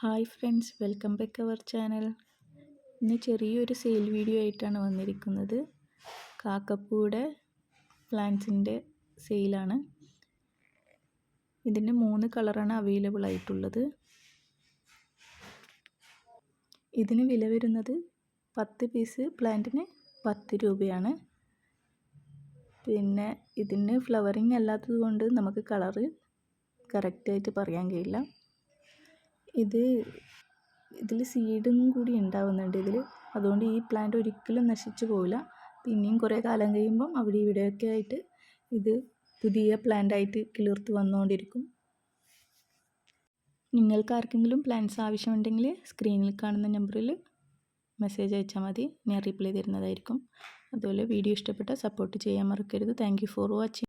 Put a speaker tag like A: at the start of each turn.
A: Hi friends welcome back our channel. ഇന്ന് ചെറിയൊരു sale video ആയിട്ടാണ് വന്നിരിക്കുന്നത്. കാക്കപ്പൂയുടെ പ്ലാന്റ്സിന്റെ സെയിലാണ്. ഇതിന് മൂന്ന് കളറാണ് അവൈലബിൾ ആയിട്ടുള്ളത്. ഇതിന് വില വരുന്നത് പത്ത് പീസ് പ്ലാന്റിന് പത്ത് രൂപയാണ്. പിന്നെ ഇതിന് ഫ്ലവറിങ് അല്ലാത്തത് കൊണ്ട് നമുക്ക് കളറ് കറക്റ്റായിട്ട് പറയാൻ കഴിയില്ല. ഇത് ഇതിൽ സീഡും കൂടി ഉണ്ടാവുന്നുണ്ട് ഇതിൽ. അതുകൊണ്ട് ഈ പ്ലാന്റ് ഒരിക്കലും നശിച്ചു പോവില്ല. പിന്നെയും കുറേ കാലം കഴിയുമ്പം അവിടെ ഇവിടെയൊക്കെ ആയിട്ട് ഇത് പുതിയ പ്ലാന്റായിട്ട് കിളിർത്ത് വന്നുകൊണ്ടിരിക്കും. നിങ്ങൾക്ക് ആർക്കെങ്കിലും പ്ലാന്റ്സ് ആവശ്യമുണ്ടെങ്കിൽ സ്ക്രീനിൽ കാണുന്ന നമ്പറിൽ മെസ്സേജ് അയച്ചാൽ മതി. ഞാൻ റിപ്ലൈ തരുന്നതായിരിക്കും. അതുപോലെ വീഡിയോ ഇഷ്ടപ്പെട്ടാൽ സപ്പോർട്ട് ചെയ്യാൻ മറക്കരുത്. Thank for watching